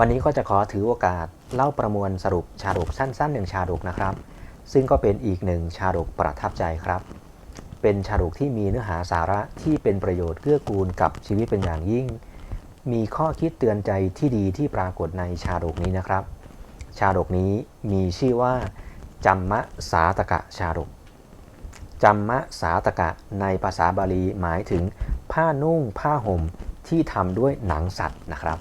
วันนี้ก็จะขอถือโอกาสเล่าประมวลสรุปชาดกสั้นๆหนึ่งชาดกนะครับ ซึ่งก็เป็นอีกหนึ่งชาดกประทับใจครับ เป็นชาดกที่มีเนื้อหาสาระที่เป็นประโยชน์เกื้อกูลกับชีวิตเป็นอย่างยิ่ง มีข้อคิดเตือนใจที่ดีที่ปรากฏในชาดกนี้นะครับ ชาดกนี้มีชื่อว่าจัมมะสาตกะชาดกจัมมะสาตกะในภาษาบาลีหมายถึง ผ้านุ่งผ้าห่มที่ทำด้วยหนังสัตว์นะครับ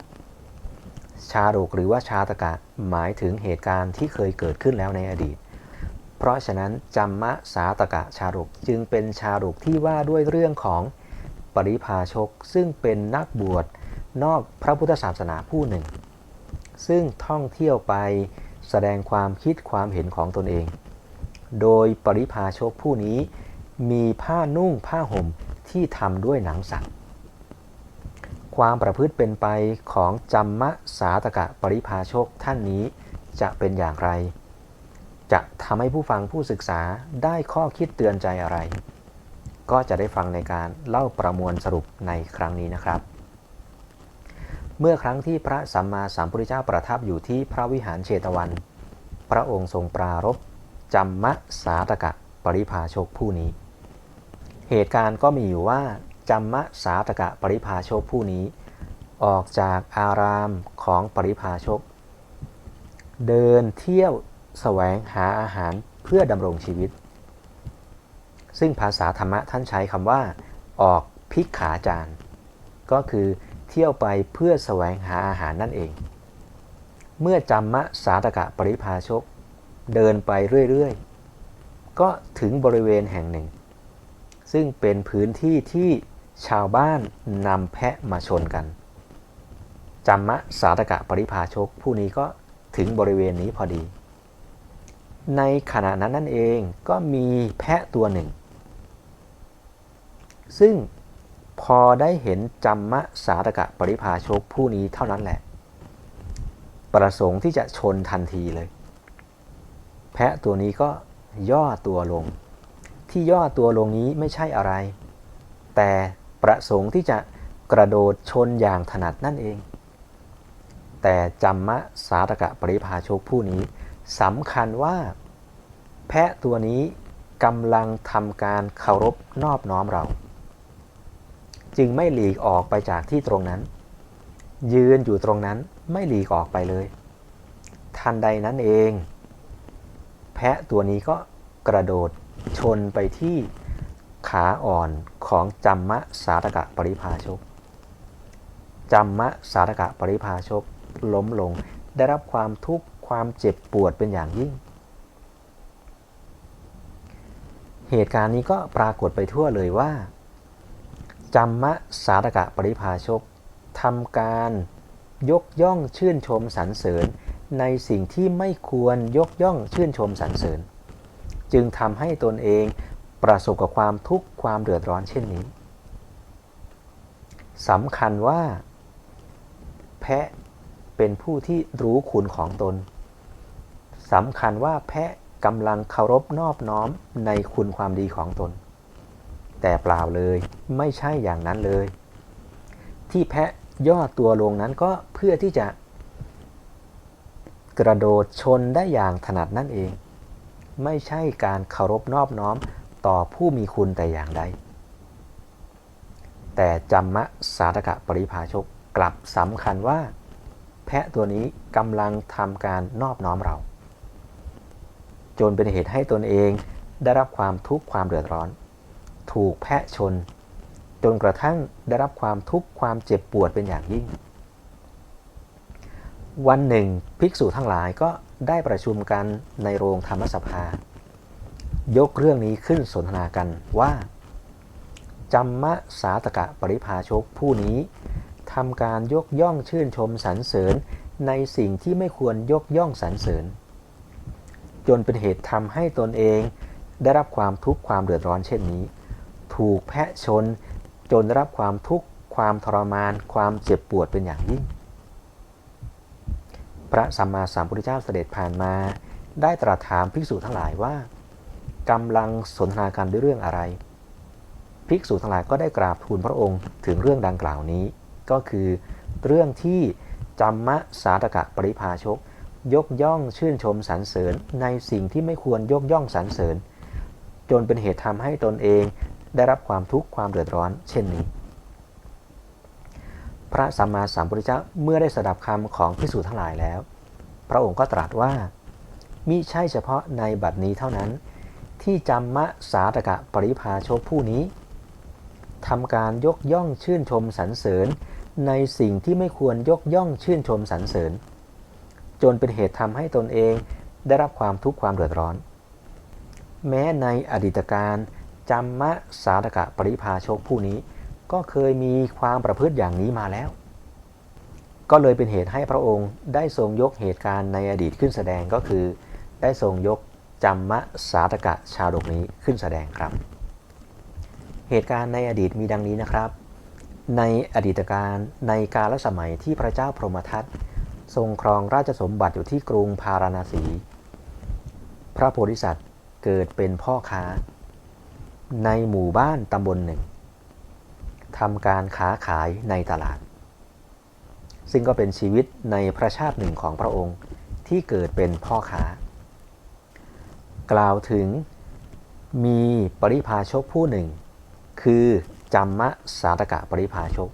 ชาดกหรือว่าชาตกะหมายถึงเหตุการณ์ที่เคยเกิดขึ้นแล้วในอดีต เพราะฉะนั้นจัมมะสาตกะชาดกจึงเป็นชาดกที่ว่าด้วยเรื่องของปริพาชก ซึ่งเป็นนักบวชนอกพระพุทธศาสนาผู้หนึ่ง ซึ่งท่องเที่ยวไปแสดงความคิดความเห็นของตนเอง โดยปริพาชกผู้นี้มีผ้านุ่งผ้าห่มที่ทำด้วยหนังสัตว์ ความประพฤติเป็นไปของจัมมะสาตกะปริพาชกท่านนี้จะเป็นอย่างไร จะทำให้ผู้ฟังผู้ศึกษาได้ข้อคิดเตือนใจอะไร ก็จะได้ฟังในการเล่าประมวลสรุปในครั้งนี้นะครับ เมื่อครั้งที่พระสัมมาสัมพุทธเจ้าประทับอยู่ที่พระวิหารเชตวัน พระองค์ทรงปรารบจัมมะสาตกะปริพาชกผู้นี้ เหตุการณ์ก็มีอยู่ว่า จัมมะสาตกะปริพาโชกผู้นี้ ออกจากอารามของปริพาโชกเดินเที่ยวแสวงหาอาหารเพื่อดำรงชีวิต ซึ่งภาษาธรรมะท่านใช้คำว่า ออกพิกขาจารก็คือเที่ยวไปเพื่อแสวงหาอาหารนั่นเอง เมื่อจัมมะสาตกะปริพาชก เดินไปเรื่อยๆ ก็ถึงบริเวณแห่งหนึ่ง ซึ่งเป็นพื้นที่ที่ ชาวบ้านนำแพะมาชนกันจัมมะสาตกะปริพาชกผู้นี้ก็ถึงบริเวณนี้พอดี ในขณะนั้นนั่นเองก็มีแพะตัวหนึ่ง ซึ่งพอได้เห็นจัมมะสาตกะปริพาชกผู้นี้เท่านั้นแหละ ประสงค์ที่จะชนทันทีเลย แพะตัวนี้ก็ย่อตัวลง ที่ย่อตัวลงนี้ไม่ใช่อะไร แต่ ประสงค์ที่จะกระโดดชนอย่างถนัดนั่นเอง แต่จัมมะสาตกะปริพาชกผู้นี้สำคัญว่า แพะตัวนี้กำลังทำการเคารพนอบน้อมเรา จึงไม่หลีกออกไปจากที่ตรงนั้น ยืนอยู่ตรงนั้นไม่หลีกออกไปเลย ทันใดนั้นเอง แพะตัวนี้ก็กระโดดชนไปที่ขาอ่อน ของจัมมะสาตกะปริพาชกจัมมะสาตกะปริพาชกล้มลง ได้รับความทุกข์ความเจ็บปวดเป็นอย่างยิ่ง เหตุการณ์นี้ก็ปรากฏไปทั่วเลยว่าจัมมะสาตกะปริพาชกทำการยกย่องชื่นชมสรรเสริญ ในสิ่งที่ไม่ควรยกย่องชื่นชมสรรเสริญ จึงทำให้ตนเอง ประสบกับความทุกข์ความเดือดร้อนเช่นนี้สำคัญว่า แพะเป็นผู้ที่รู้คุณของตนสำคัญว่าแพะกำลังเคารพนอบน้อมในคุณความดีของตน แต่เปล่าเลยไม่ใช่อย่างนั้นเลย ที่แพะย่อตัวลงนั้นก็เพื่อที่จะ กระโดดชนได้อย่างถนัดนั่นเอง ไม่ใช่การเคารพนอบน้อม ต่อผู้มีคุณแต่อย่างใด แต่จัมะสาตกะปริภาชกกลับสำคัญว่า แพะตัวนี้กำลังทำการนอบน้อมเรา จนเป็นเหตุให้ตนเองได้รับความทุกข์ความเดือดร้อน ถูกแพะชน จนกระทั่งได้รับความทุกข์ความเจ็บปวดเป็นอย่างยิ่ง วันหนึ่ง ภิกษุทั้งหลายก็ได้ประชุมกันในโรงธรรมสภา ยกเรื่องนี้ขึ้นสนทนากันว่าจัมมะสาตกะปริภาชกผู้นี้ทำการยกย่องชื่นชมสรรเสริญในสิ่งที่ไม่ควรยกย่องสรรเสริญ จนเป็นเหตุทำให้ตนเองได้รับความทุกข์ความเดือดร้อนเช่นนี้ ถูกแพะชนจนได้รับความทุกข์ความทรมาน ความเจ็บปวดเป็นอย่างยิ่ง พระสัมมาสัมพุทธเจ้าเสด็จผ่านมา ได้ตรัสถามภิกษุทั้งหลายว่า กำลังสนทนากันด้วยเรื่องอะไร ภิกษุทั้งหลายก็ได้กราบทูลพระองค์ถึงเรื่องดังกล่าวนี้ ก็คือเรื่องที่จัมมะสาตกะปริภาชก ยกย่องชื่นชมสรรเสริญ ในสิ่งที่ไม่ควรยกย่องสรรเสริญ จนเป็นเหตุทำให้ตนเองได้รับความทุกข์ความเดือดร้อน เช่นนี้ พระสัมมาสัมพุทธเจ้าเมื่อได้สดับคำของพิสูจน์ทั้งหลายแล้ว พระองค์ก็ตรัสว่ามิใช่เฉพาะในบัดนี้เท่านั้น ที่จัมะสาตกะปริภาชกผู้นี้ทำการยกย่องชื่นชมสรรเสริญ ในสิ่งที่ไม่ควรยกย่องชื่นชมสรรเสริญ จนเป็นเหตุทำให้ตนเองได้รับความทุกข์ความเดือดร้อน แม้ในอดีตการจัมมะสาตกะปริภาชกผู้นี้ ก็เคยมีความประพฤติอย่างนี้มาแล้ว ก็เลยเป็นเหตุให้พระองค์ได้ทรงยกเหตุการณ์ในอดีตขึ้นแสดงก็คือ ได้ทรงยก จัมมะสาตกะชาดกนี้ขึ้นแสดงครับ เหตุการณ์ในอดีตมีดังนี้นะครับ ในอดีตการในกาลสมัยที่พระเจ้าพรหมทัตทรงครองราชสมบัติอยู่ที่กรุงพาราณสี พระโพธิสัตว์เกิดเป็นพ่อค้า ในหมู่บ้านตำบลหนึ่งทำการค้าขายในตลาด ซึ่งก็เป็นชีวิตในพระชาติหนึ่งของพระองค์ที่เกิดเป็นพ่อค้า กล่าวถึง มีปริพาชกผู้หนึ่ง คือจัมมะสาตกะปริพาชก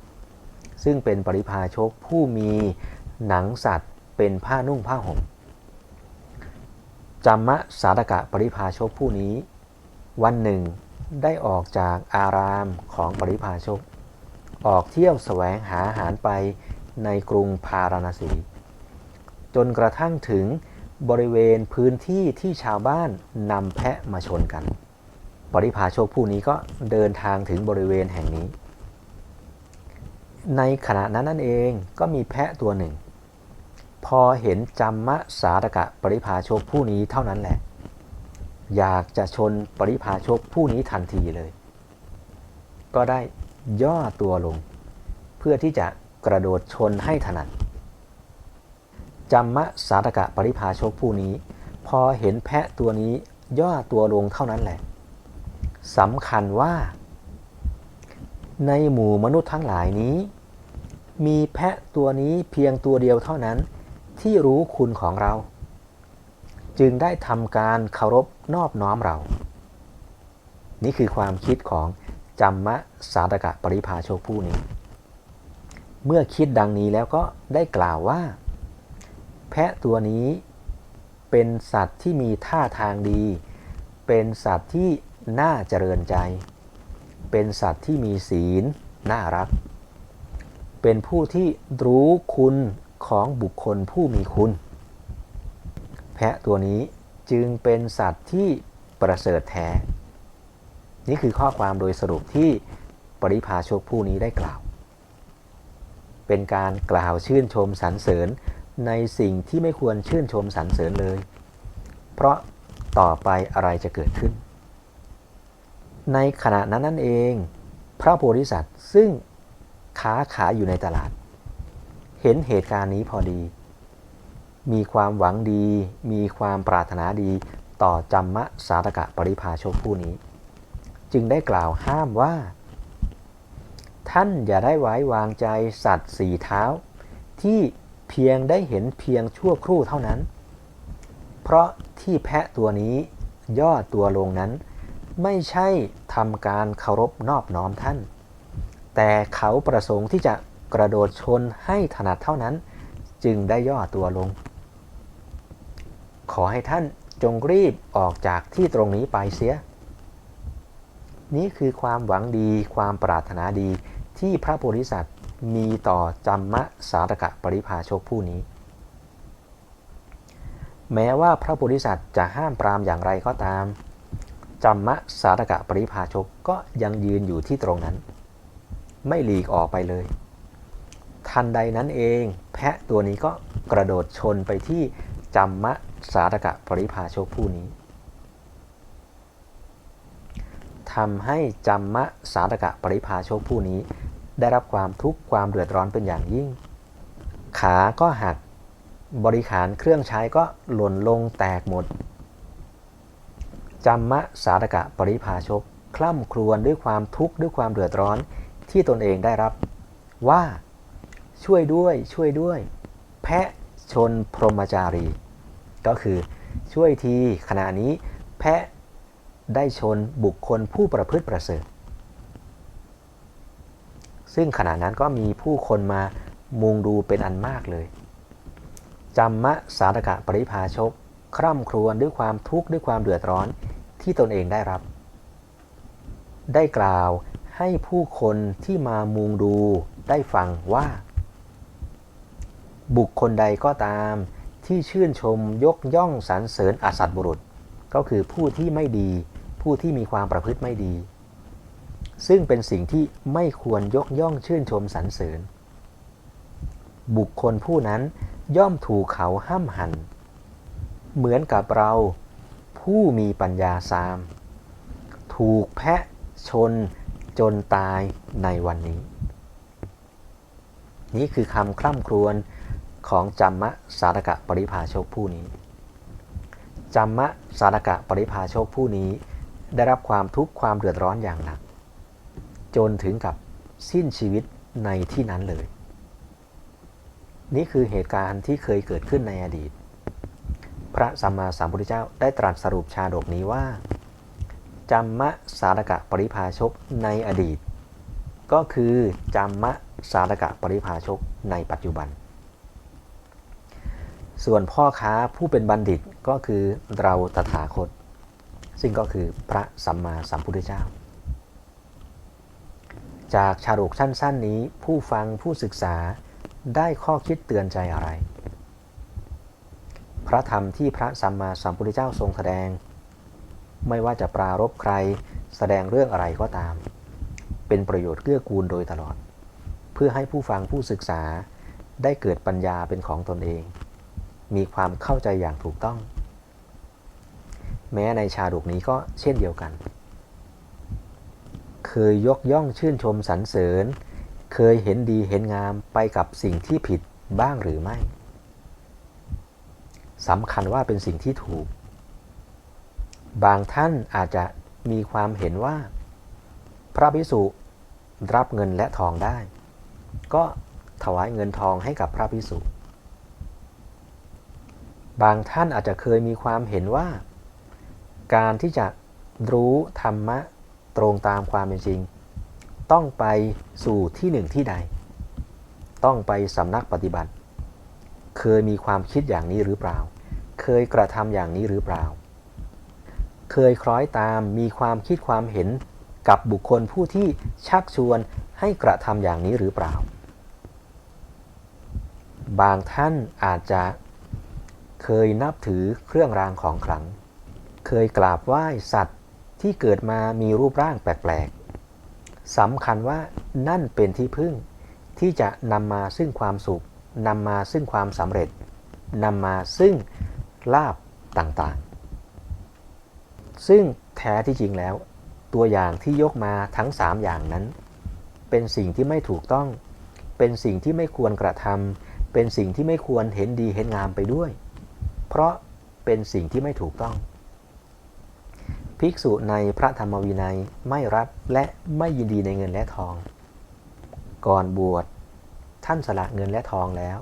ซึ่งเป็นปริพาชกผู้มีหนังสัตว์เป็นผ้านุ่งผ้าห่มจัมมะสาตกะปริพาชกผู้นี้ วันหนึ่งได้ออกจากอารามของปริพาชก ออกเที่ยวแสวงหาอาหารไปในกรุงพาราณสี จนกระทั่งถึง บริเวณพื้นที่ที่ชาวบ้านนำแพะมาชนกัน ปริพาโชกผู้นี้ก็เดินทางถึงบริเวณแห่งนี้ ในขณะนั้นนั่นเองก็มีแพะตัวหนึ่ง พอเห็นจัมะสาตกะปริพาโชกผู้นี้เท่านั้นแหละ อยากจะชนปริพาโชกผู้นี้ทันทีเลย ก็ได้ย่อตัวลง เพื่อที่จะกระโดดชนให้ถนัด จัมะสาตกะปริพาชกผู้นี้ พอเห็นแพะตัวนี้ย่อตัวลงเท่านั้นแหละสำคัญว่า ในหมู่มนุษย์ทั้งหลายนี้ มีแพะตัวนี้เพียงตัวเดียวเท่านั้นที่รู้คุณของเรา จึงได้ทำการเคารพนอบน้อมเรา นี่คือความคิดของจัมะสาตกะปริพาชกผู้นี้ เมื่อคิดดังนี้แล้วก็ได้กล่าวว่า แพะตัวนี้เป็นสัตว์ที่มีท่าทางดี เป็นสัตว์ที่น่าเจริญใจ เป็นสัตว์ที่มีศีลน่ารัก เป็นผู้ที่รู้คุณของบุคคลผู้มีคุณ แพะตัวนี้จึงเป็นสัตว์ที่ประเสริฐแท้ นี่คือข้อความโดยสรุปที่ปริพาชกผู้นี้ได้กล่าว เป็นการกล่าวชื่นชมสรรเสริญ ในสิ่งที่ไม่ควรชื่นชมสรรเสริญเลย เพราะต่อไปอะไรจะเกิดขึ้น ในขณะนั้นนั่นเอง พระโพธิสัตว์ซึ่งค้าขายอยู่ในตลาด เห็นเหตุการณ์นี้พอดี มีความหวังดี มีความปรารถนาดีต่อจัมมะสาตกะปริพาชกผู้นี้ จึงได้กล่าวห้ามว่า ท่านอย่าได้ไว้วางใจสัตว์สี่เท้าที่ เพียงได้เห็นเพียงชั่วครู่เท่านั้น เพราะที่แพะตัวนี้ย่อตัวลงนั้น ไม่ใช่ทำการเคารพนอบน้อมท่าน แต่เขาประสงค์ที่จะกระโดดชนให้ถนัดเท่านั้น จึงได้ย่อตัวลง ขอให้ท่านจงรีบออกจากที่ตรงนี้ไปเสีย นี่คือความหวังดีความปรารถนาดีที่พระโพธิสัตว มีต่อจัมมะสาตกะปริภาชกผู้นี้ แม้ว่าพระโพธิสัตว์จะห้ามปรามอย่างไรก็ตามจัมมะสาตกะปริภาชกก็ยังยืนอยู่ที่ตรงนั้น ไม่หลีกออกไปเลย ทันใดนั้นเอง แพะตัวนี้ก็กระโดดชนไปที่จัมมะสาตกะปริภาชกผู้นี้ทำให้จัมมะสาตกะปริภาชกผู้นี้ ได้รับความทุกข์ความเดือดร้อนเป็นอย่างยิ่ง ขาก็หัก บริขารเครื่องใช้ก็หล่นลงแตกหมดจัมะสาตกะปริภาชก คล่ำครวญด้วยความทุกข์ด้วยความเดือดร้อนที่ตนเองได้รับ ว่าช่วยด้วยช่วยด้วย แพะชนพรหมจารี ก็คือช่วยทีขณะนี้แพะได้ชนบุคคลผู้ประพฤติประเสริฐ ซึ่งขณะนั้นก็มีผู้คนมามุงดูเป็นอันมากเลยจำมะสาธกะปริภาชก คร่ำครวญด้วยความทุกข์ด้วยความเดือดร้อนที่ตนเองได้รับ ได้กล่าวให้ผู้คนที่มามุงดูได้ฟังว่า บุคคลใดก็ตามที่ชื่นชมยกย่องสรรเสริญอสัตบุรุษ ก็คือผู้ที่ไม่ดี ผู้ที่มีความประพฤติไม่ดี ซึ่งเป็นสิ่งที่ไม่ควรยกย่องชื่นชมสรรเสริญ บุคคลผู้นั้นย่อมถูกเขาห้ามหัน เหมือนกับเราผู้มีปัญญาสาม ถูกแพะชนจนตายในวันนี้ นี่คือคำคร่ำครวญของจัมมะสาธกะปริภาชกผู้นี้จัมมะสาธกะปริภาชกผู้นี้ได้รับความทุกข์ความเดือดร้อนอย่างหนัก จนถึงกับสิ้นชีวิตในที่นั้นเลย นี่คือเหตุการณ์ที่เคยเกิดขึ้นในอดีต พระสัมมาสัมพุทธเจ้าได้ตรัสสรุปชาดกนี้ว่าจัมมะสาธกะปริภาชกในอดีต ก็คือจัมมะสาธกะปริภาชกในปัจจุบัน ส่วนพ่อค้าผู้เป็นบัณฑิตก็คือเราตถาคต ซึ่งก็คือพระสัมมาสัมพุทธเจ้า จากชาดกสั้น ๆ นี้ผู้ฟังผู้ศึกษาได้ข้อคิดเตือนใจอะไร พระธรรมที่พระสัมมาสัมพุทธเจ้าทรงแสดง ไม่ว่าจะปรารบใครแสดงเรื่องอะไรก็ตาม เป็นประโยชน์เกื้อกูลโดยตลอด เพื่อให้ผู้ฟังผู้ศึกษาได้เกิดปัญญาเป็นของตนเอง มีความเข้าใจอย่างถูกต้อง แม้ในชาดกนี้ก็เช่นเดียวกัน เคยยกย่องชื่นชมสรรเสริญ เคยเห็นดีเห็นงามไปกับสิ่งที่ผิดบ้างหรือไม่สำคัญว่าเป็นสิ่งที่ถูก บางท่านอาจจะมีความเห็นว่า พระพิสุรับเงินและทองได้ ก็ถวายเงินทองให้กับพระพิสุบางท่านอาจจะเคยมีความเห็นว่า การที่จะรู้ธรรมะ ตรงตามความเป็นจริง ต้องไปสู่ที่หนึ่งที่ใด ต้องไปสำนักปฏิบัติ เคยมีความคิดอย่างนี้หรือเปล่า เคยกระทำอย่างนี้หรือเปล่า เคยคล้อยตามมีความคิดความเห็นกับบุคคลผู้ที่ชักชวนให้กระทำอย่างนี้หรือเปล่า บางท่านอาจจะเคยนับถือเครื่องรางของขลัง เคยกราบไหว้สัตว์ ที่เกิดมามีรูปร่างแปลกๆสำคัญว่านั่นเป็นที่พึ่งที่จะนำมาซึ่งความสุขนำมาซึ่งความสำเร็จนำมาซึ่งลาบต่างๆ ซึ่งแท้ที่จริงแล้ว ตัวอย่างที่ยกมาทั้ง 3 อย่างนั้น เป็นสิ่งที่ไม่ถูกต้อง เป็นสิ่งที่ไม่ควรกระทำเป็นสิ่งที่ไม่ควรเห็นดีเห็นงามไปด้วย เพราะเป็นสิ่งที่ไม่ถูกต้อง ภิกษุในพระธรรมวินัยไม่รับและไม่ยินดีในเงินและทอง ก่อนบวชท่านสละเงินและทองแล้ว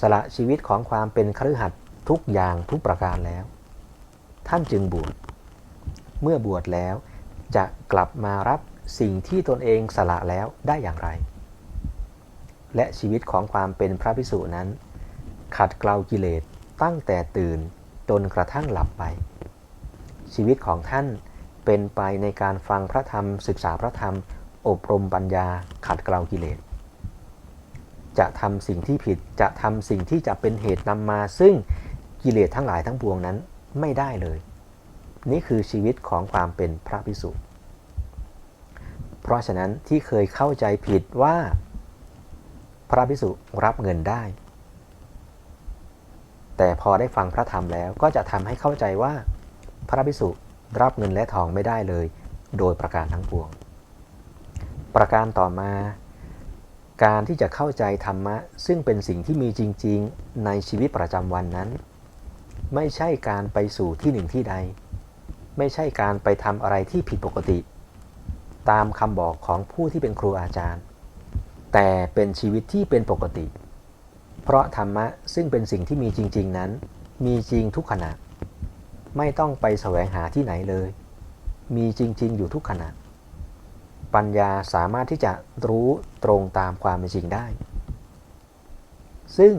สละชีวิตของความเป็นครือขัดทุกอย่างทุกประการแล้ว ท่านจึงบวชเมื่อบวชแล้วจะกลับมารับสิ่งที่ตนเองสละแล้วได้อย่างไร และชีวิตของความเป็นพระภิกษุนั้น ขัดเกลากิเลสตั้งแต่ตื่นจนกระทั่งหลับไป ชีวิตของท่านเป็นไปในการฟังพระธรรม ศึกษาพระธรรม อบรมปัญญาขัดเกลากิเลส จะทำสิ่งที่ผิดจะทำสิ่งที่จะเป็นเหตุนำมา ซึ่งกิเลสทั้งหลายทั้งปวงนั้นไม่ได้เลย นี่คือชีวิตของความเป็นพระภิกษุเพราะฉะนั้นที่เคยเข้าใจผิดว่า พระภิกษุรับเงินได้ แต่พอได้ฟังพระธรรมแล้วก็จะทำให้เข้าใจว่า พระภิกษุรับเงินและทองไม่ได้เลย โดยประการทั้งปวง ประการต่อมา การที่จะเข้าใจธรรมะ ซึ่งเป็นสิ่งที่มีจริง ๆ ในชีวิตประจำวันนั้น ไม่ใช่การไปสู่ที่หนึ่งที่ใด ไม่ใช่การไปทำอะไรที่ผิดปกติ ตามคำบอกของผู้ที่เป็นครูอาจารย์ แต่เป็นชีวิตที่เป็นปกติ เพราะธรรมะซึ่งเป็นสิ่งที่มีจริง ๆ นั้น มีจริงทุกขณะ ไม่ต้องไปแสวงหาที่ไหนเลย มีจริง ๆ อยู่ทุกขณะ ปัญญาสามารถที่จะรู้ตรงตามความเป็นจริงได้ ซึ่ง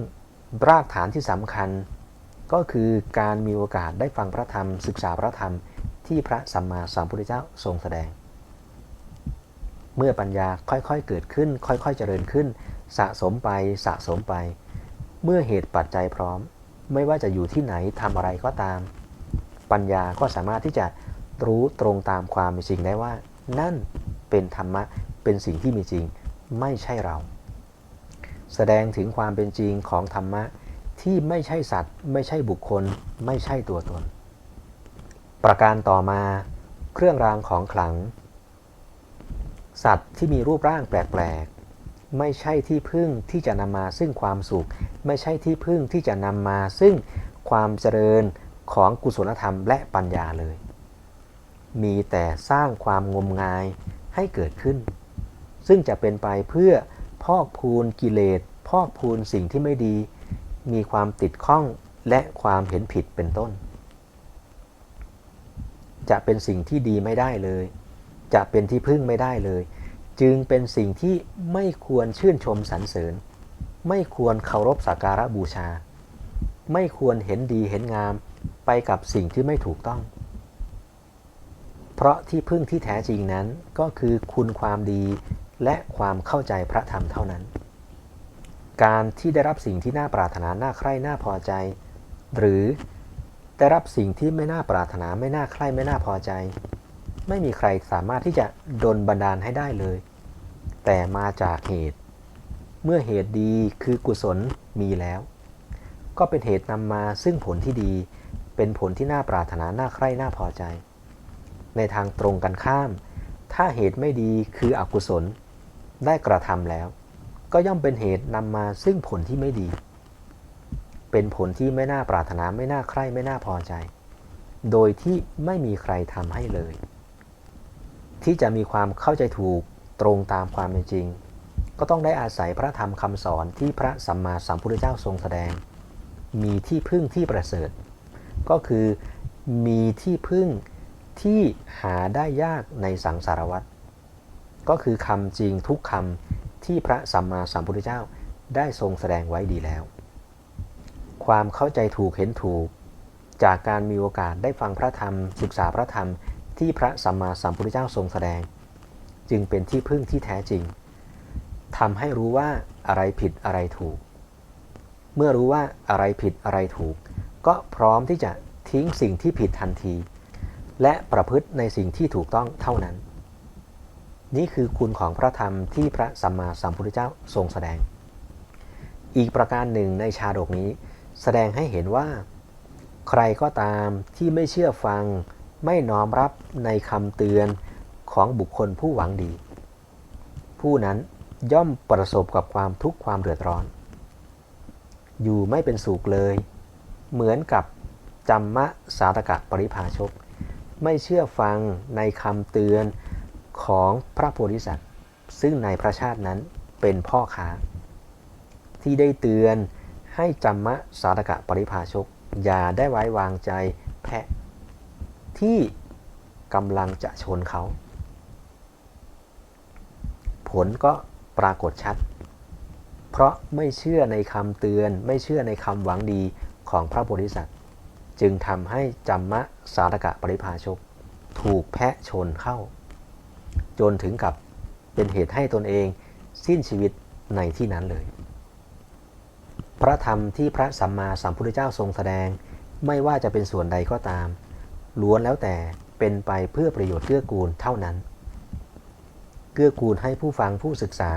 รากฐานที่สำคัญก็คือการมีโอกาสได้ฟังพระธรรม ศึกษาพระธรรมที่พระสัมมาสัมพุทธเจ้าทรงแสดง เมื่อปัญญาค่อยๆเกิดขึ้น ค่อยๆเจริญขึ้น สะสมไปสะสมไป เมื่อเหตุปัจจัยพร้อม ไม่ว่าจะอยู่ที่ไหนทำอะไรก็ตาม ปัญญาก็สามารถที่จะรู้ตรงตามความเป็นจริงได้ว่า นั่นเป็นธรรมะเป็นสิ่งที่มีจริงไม่ใช่เรา แสดงถึงความเป็นจริงของธรรมะที่ไม่ใช่สัตว์ ไม่ใช่บุคคล ไม่ใช่ตัวตน ประการต่อมาเครื่องรางของขลัง สัตว์ที่มีรูปร่างแปลกๆ ไม่ใช่ที่พึ่งที่จะนำมาซึ่งความสุข ไม่ใช่ที่พึ่งที่จะนำมาซึ่งความเจริญ ของกุศลธรรมและปัญญาเลย มีแต่สร้างความงมงายให้เกิดขึ้น ซึ่งจะเป็นไปเพื่อพอกพูนกิเลส พอกพูนสิ่งที่ไม่ดี มีความติดข้องและความเห็นผิดเป็นต้น จะเป็นสิ่งที่ดีไม่ได้เลย จะเป็นที่พึ่งไม่ได้เลย จึงเป็นสิ่งที่ไม่ควรชื่นชมสรรเสริญ ไม่ควรเคารพสักการะบูชา ไม่ควรเห็นดีเห็นงาม ไปกับสิ่งที่ไม่ถูกต้อง เพราะที่พึ่งที่แท้จริงนั้นก็คือคุณความดีและความเข้าใจพระธรรมเท่านั้น การที่ได้รับสิ่งที่น่าปรารถนา น่าใคร่ น่าพอใจ หรือได้รับสิ่งที่ไม่น่าปรารถนา ไม่น่าใคร่ ไม่น่าพอใจ ไม่มีใครสามารถที่จะดลบันดาลให้ได้เลย แต่มาจากเหตุ เมื่อเหตุดีคือกุศลมีแล้ว ก็เป็นเหตุนำมาซึ่งผลที่ดี เป็นผลที่น่าปรารถนาน่าใคร่น่าพอใจ ในทางตรงกันข้าม ถ้าเหตุไม่ดีคืออกุศล ได้กระทำแล้ว ก็ย่อมเป็นเหตุนำมาซึ่งผลที่ไม่ดี เป็นผลที่ไม่น่าปรารถนาไม่น่าใคร่ไม่น่าพอใจ โดยที่ไม่มีใครทำให้เลย ที่จะมีความเข้าใจถูกตรงตามความเป็นจริง ก็ต้องได้อาศัยพระธรรมคำสอนที่พระสัมมาสัมพุทธเจ้าทรงแสดง มีที่พึ่งที่ประเสริฐ ก็คือมีที่พึ่งที่หาได้ยากในสังสารวัฏก็คือคำจริงทุกคำที่พระสัมมาสัมพุทธเจ้าได้ทรงแสดงไว้ดีแล้ว ความเข้าใจถูกเห็นถูก จากการมีโอกาสได้ฟังพระธรรม ศึกษาพระธรรมที่พระสัมมาสัมพุทธเจ้าทรงแสดง จึงเป็นที่พึ่งที่แท้จริงทำให้รู้ว่าอะไรผิดอะไรถูก เมื่อรู้ว่าอะไรผิดอะไรถูก ก็พร้อมที่จะทิ้งสิ่งที่ผิดทันที และประพฤติในสิ่งที่ถูกต้องเท่านั้น นี่คือคุณของพระธรรมที่พระสัมมาสัมพุทธเจ้าทรงแสดง อีกประการหนึ่งในชาดกนี้ แสดงให้เห็นว่า ใครก็ตามที่ไม่เชื่อฟังไม่น้อมรับในคำเตือนของบุคคลผู้หวังดี ผู้นั้นย่อมประสบกับความทุกข์ความเดือดร้อน อยู่ไม่เป็นสุขเลย เหมือนกับจัมมะสาตกะปริภาชก ไม่เชื่อฟังในคำเตือนของพระโพธิสัตว์ ซึ่งในพระชาตินั้นเป็นพ่อค้า ที่ได้เตือนให้จัมมะสาตกะปริภาชก อย่าได้ไว้วางใจแพะ ที่กำลังจะชนเขา ผลก็ปรากฏชัด เพราะไม่เชื่อในคำเตือนไม่เชื่อในคำหวังดี ของพระโพธิสัตว์ จึงทำให้จัมมะสาตกะปริภาชก ถูกแพะชนเข้า จนถึงกับเป็นเหตุให้ตนเองสิ้นชีวิตในที่นั้นเลย พระธรรมที่พระสัมมาสัมพุทธเจ้าทรงแสดงไม่ว่าจะเป็นส่วนใดก็ตาม ล้วนแล้วแต่เป็นไปเพื่อประโยชน์เกื้อกูลเท่านั้น เกื้อกูลให้ผู้ฟังผู้ศึกษา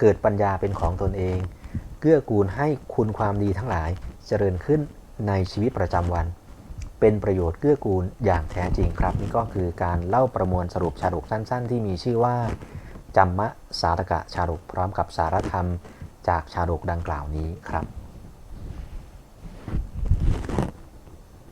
เกิดปัญญาเป็นของตนเอง เกื้อกูลให้คุณความดีทั้งหลาย เจริญขึ้นในชีวิตประจำวัน เป็นประโยชน์เกื้อกูลอย่างแท้จริงครับ นี่ก็คือการเล่าประมวลสรุปชาดกสั้น ๆ ที่มีชื่อว่าจัมมะสาตกะชาดกพร้อมกับสารธรรม จากชาดกดังกล่าวนี้ครับ